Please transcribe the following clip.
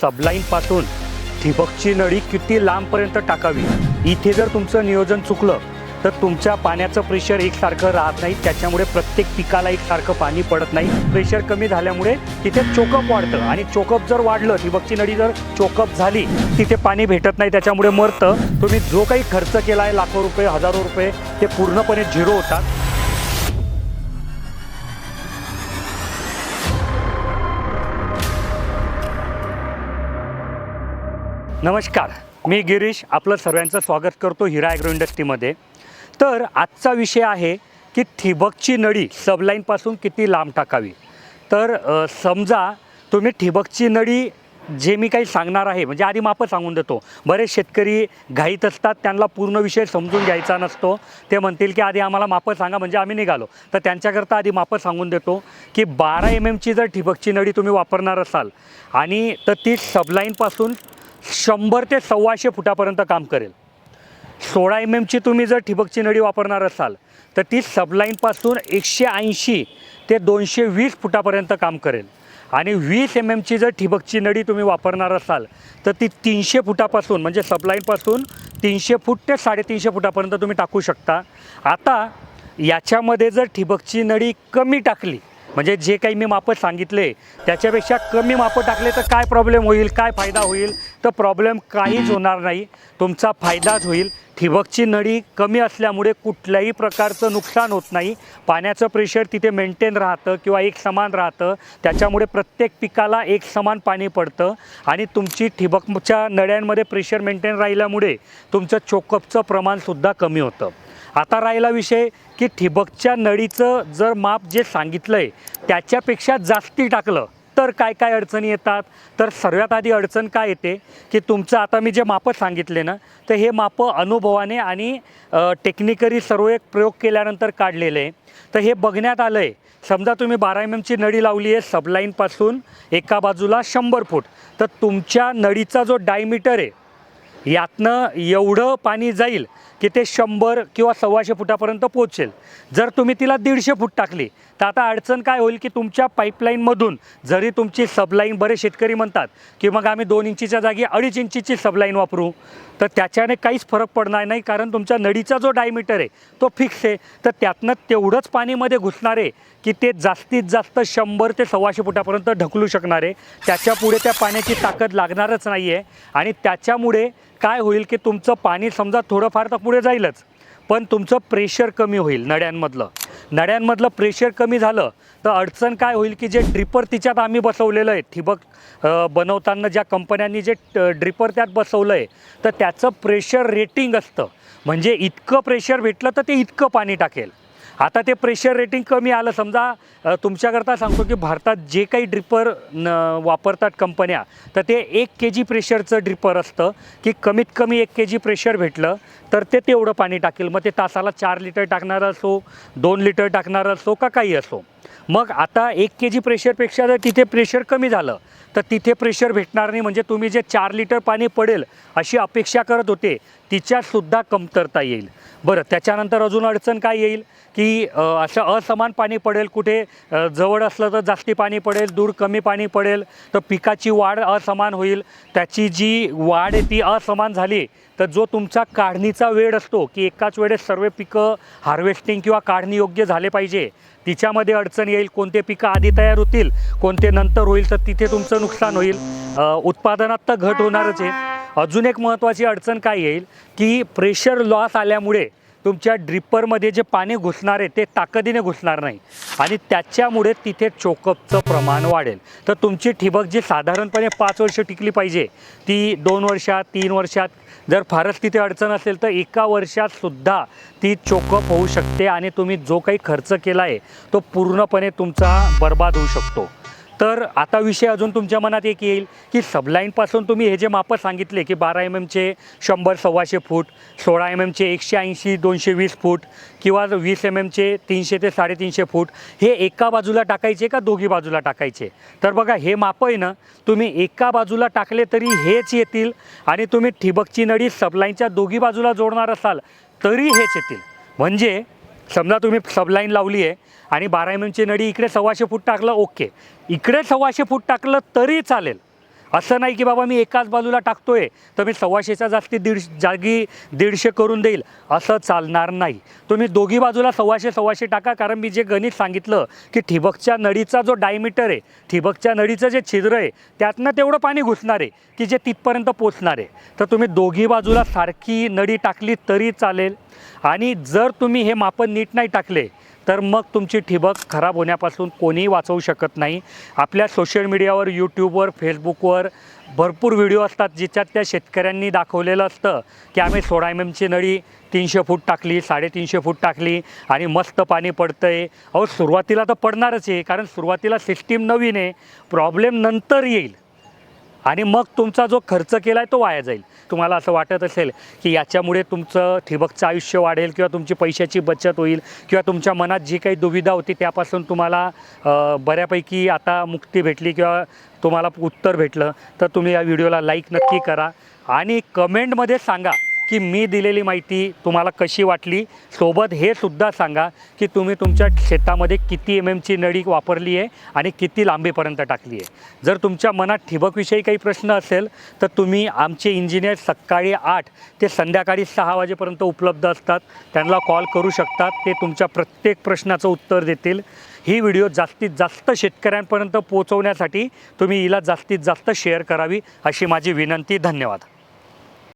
सबलाईन पासून ठिबकची नळी किती लांबपर्यंत टाकावी? इथे जर तुमचं नियोजन चुकलं तर तुमच्या पाण्याचं प्रेशर एकसारखं राहत नाही. त्याच्यामुळे प्रत्येक पिकाला एकसारखं पाणी पडत नाही. प्रेशर कमी झाल्यामुळे तिथे चोकअप वाढतं. आणि चोकअप जर वाढलं ठिबकची नळी जर चोकअप झाली तिथे पाणी भेटत नाही. त्याच्यामुळे मरतं. तुम्ही जो काही खर्च केला आहे लाखो रुपये हजारो रुपये ते पूर्णपणे झिरो होतात. नमस्कार मी गिरीश आपलं सर्वांचं स्वागत करतो हिरा ॲग्रो इंडस्ट्रीमध्ये तर आजचा विषय आहे की ठिबकची नळी सबलाईनपासून किती लांब टाकावी? तर समजा तुम्ही ठिबकची नळी जे मी काही सांगणार आहे म्हणजे आधी मापं सांगून देतो. बरेच शेतकरी घाईत असतात त्यांना पूर्ण विषय समजून घ्यायचा नसतो. ते म्हणतील की आधी आम्हाला मापं सांगा म्हणजे आम्ही निघालो. तर त्यांच्याकरता आधी मापं सांगून देतो की बारा एम एमची जर ठिबकची नळी तुम्ही वापरणार असाल आणि तर ती सबलाईनपासून शंभर ते सव्वाशे फुटापर्यंत काम करेल. सोळा एम एमची तुम्ही जर ठिबकची नळी वापरणार असाल तर ती सबलाईनपासून एकशे ऐंशी ते दोनशे वीस फुटापर्यंत काम करेल. आणि वीस एम एमची जर ठिबकची नळी तुम्ही वापरणार असाल तर ती तीनशे फुटापासून म्हणजे सबलाईनपासून तीनशे फूट ते साडेतीनशे फुटापर्यंत तुम्ही टाकू शकता. आता याच्यामध्ये जर ठिबकची नळी कमी टाकली म्हणजे जे काही मी मापं सांगितले त्याच्यापेक्षा कमी मापं टाकले तर काय प्रॉब्लेम होईल काय फायदा होईल? तर प्रॉब्लेम काहीच होणार नाही. तुमचा फायदाच होईल. ठिबकची नळी कमी असल्यामुळे कुठल्याही प्रकारचं नुकसान होत नाही. पाण्याचं प्रेशर तिथे मेंटेन राहतं किंवा एक समान राहतं. त्याच्यामुळे प्रत्येक पिकाला एक समान पाणी पडतं. आणि तुमची ठिबकच्या नळ्यांमध्ये प्रेशर मेंटेन राहिल्यामुळे तुमचं चोकअपचं प्रमाणसुद्धा कमी होतं. आता राहिला विषय की ठिबकच्या नळीचं जर माप जे सांगितलं आहे त्याच्यापेक्षा जास्ती टाकलं तर काय काय अडचणी येतात? तर सर्वात आधी अडचण काय येते? की तुमचं आता मी जे मापं सांगितले ना तर हे मापं अनुभवाने आणि टेक्निकली सर्व एक प्रयोग केल्यानंतर काढलेले. आहे तर हे बघण्यात आलं आहे समजा तुम्ही बारा एम एमची नळी लावली आहे सबलाईनपासून एका बाजूला शंभर फूट. तर तुमच्या नळीचा जो डायमीटर आहे यातनं एवढं पाणी जाईल की ते शंभर किंवा सव्वाशे फुटापर्यंत पोचेल जर तुम्ही तिला दीडशे फूट टाकली तर आता अडचण काय होईल की तुमच्या पाईपलाईनमधून जरी तुमची सबलाईन बरेच शेतकरी म्हणतात की मग आम्ही दोन इंचीच्या जागी अडीच इंचीची सबलाईन वापरू तर त्याच्याने काहीच फरक पडणार नाही कारण तुमच्या नळीचा जो डायमीटर आहे तो फिक्स आहे. तर त्यातनं तेवढंच पाणीमध्ये घुसणार आहे की ते जास्तीत जास्त शंभर ते सव्वाशे फुटापर्यंत ढकलू शकणार आहे त्याच्यापुढे त्या पाण्याची ताकद लागणारच नाही आहे आणि त्याच्यामुळे काय होईल की तुमचं पाणी समजा थोडंफार तर पुढे जाईलच पण तुमचं प्रेशर कमी होईल नड्यांमधलं नड्यांमधलं प्रेशर कमी झालं तर अडचण काय होईल की जे ड्रिपर तिच्यात आम्ही बसवलेलं आहे. ठिबक बनवताना ज्या कंपन्यांनी जे ड्रिपर त्यात बसवलं आहे तर त्याचं प्रेशर रेटिंग असतं. म्हणजे इतकं प्रेशर भेटलं तर ते इतकं पाणी टाकेल. आता ते प्रेशर रेटिंग कमी आलं. समजा तुमच्याकरता सांगतो की भारतात जे काही ड्रिपर न वापरतात कंपन्या तर ते एक के जी प्रेशरचं ड्रिपर असतं की कमीत कमी एक के जी प्रेशर भेटलं तर ते तेवढं पाणी टाकेल. मग ते तासाला चार लिटर टाकणारं असो दोन लिटर टाकणारं असो का काही असो. मग आता एक के जी प्रेशरपेक्षा जर तिथे प्रेशर कमी झालं तर तिथे प्रेशर भेटणार नाही. म्हणजे तुम्ही जे चार लिटर पाणी पडेल अशी अपेक्षा करत होते तिच्यातसुद्धा कमतरता येईल. बरं त्याच्यानंतर अजून अडचण काय येईल? की असं असमान पाणी पडेल कुठे जवळ असलं तर जास्ती पाणी पडेल दूर कमी पाणी पडेल तर पिकाची वाढ असमान होईल. त्याची जी वाढ आहे ती असमान झाली तर जो तुमचा काढणीचा वेळ असतो की एकाच वेळेस सर्व पिकं हार्वेस्टिंग किंवा काढणी योग्य झाले पाहिजे तिच्यामध्ये अडचण येईल कोणते पिकं आधी तयार होतील कोणते नंतर होईल तर तिथे तुमचं नुकसान होईल. उत्पादनात तर घट होणारच आहे. अजून एक महत्त्वाची अडचण काय येईल की प्रेशर लॉस आल्यामुळे तुमच्या ड्रिपरमध्ये जे पाणी घुसणार आहे ते ताकदीने घुसणार नाही. आणि त्याच्यामुळे तिथे चोकअपचं प्रमाण वाढेल. तर तुमची ठिबक जी साधारणपणे पाच वर्ष टिकली पाहिजे ती दोन वर्षात तीन वर्षात जर फारच तिथे अडचण असेल तर एका वर्षात सुद्धा ती चोकअप होऊ शकते आणि तुम्ही जो काही खर्च केला आहे तो पूर्णपणे तुमचा बर्बाद होऊ शकतो. तर आता विषय अजून तुमच्या मनात एक येईल की सबलाईनपासून तुम्ही हे जे मापं सांगितले की बारा एम एमचे शंभर सव्वाशे फूट सोळा एम एमचे एकशे ऐंशी दोनशे वीस फूट किंवा वीस एम एमचे तीनशे ते साडेतीनशे फूट हे एका बाजूला टाकायचे का दोघी बाजूला टाकायचे? तर बघा हे मापं आहे ना तुम्ही एका बाजूला टाकले तरी हेच येतील आणि तुम्ही ठिबकची नळी सबलाईनच्या दोघी बाजूला जोडणार असाल तरी हेच येतील. म्हणजे समजा तुम्ही सबलाईन लावली आहे आणि बारा एम एमची नळी इकडे सव्वाशे फूट टाकलं ओके. इकडे सव्वाशे फूट टाकलं तरी चालेल. असं नाही की बाबा मी एकाच बाजूला टाकतोय तर मी सव्वाशेच्या जास्ती दीड जागी दीडशे करून देईल. असं चालणार नाही. तुम्ही दोघी बाजूला सव्वाशे सव्वाशे टाका कारण मी जे गणित सांगितलं की ठिबकच्या नळीचा जो डायमीटर आहे ठिबकच्या नळीचं जे छिद्र आहे त्यातनं तेवढं पाणी घुसणार आहे की जे तिथपर्यंत पोचणार आहे. तर तुम्ही दोघी बाजूला सारखी नळी टाकली तरी चालेल. आणि जर तुम्ही हे मापन नीट नाही टाकले तर मग तुमची ठिबक खराब होण्यापासून कोणीही वाचवू शकत नाही. आपल्या सोशल मीडियावर यूट्यूबवर फेसबुकवर भरपूर व्हिडिओ असतात जिच्यात त्या शेतकऱ्यांनी दाखवलेलं असतं की आम्ही सोळा एम एमची नळी तीनशे फूट टाकली साडेतीनशे फूट टाकली आणि मस्त पाणी पडतं आहे अहो सुरुवातीला तर पडणारच आहे कारण सुरुवातीला सिस्टीम नवीन आहे. प्रॉब्लेम नंतर येईल. आणि मग तुमचा जो खर्च केला आहे तो वाया जाईल. तुम्हाला असं वाटत असेल की याच्यामुळे तुमचं ठिबकचं आयुष्य वाढेल किंवा तुमची पैशाची बचत होईल किंवा तुमच्या मनात जी काही दुविधा होती त्यापासून तुम्हाला बऱ्यापैकी आता मुक्ती भेटली किंवा तुम्हाला उत्तर भेटलं तर तुम्ही या व्हिडिओला लाईक नक्की करा आणि कमेंटमध्ये सांगा की मी दिलेली माहिती तुम्हाला कशी वाटली? सोबत हे सुद्धा सांगा की तुम्ही तुमच्या शेतामध्ये किती एम एमची नळी वापरली आहे आणि किती लांबीपर्यंत टाकली आहे. जर तुमच्या मनात ठिबकविषयी काही प्रश्न असेल तर तुम्ही आमचे इंजिनियर सकाळी आठ ते संध्याकाळी सहा वाजेपर्यंत उपलब्ध असतात. त्यांना कॉल करू शकतात. ते तुमच्या प्रत्येक प्रश्नाचं उत्तर देतील. ही व्हिडिओ जास्तीत जास्त शेतकऱ्यांपर्यंत पोहोचवण्यासाठी तुम्ही हिला जास्तीत जास्त शेअर करावी अशी माझी विनंती. धन्यवाद.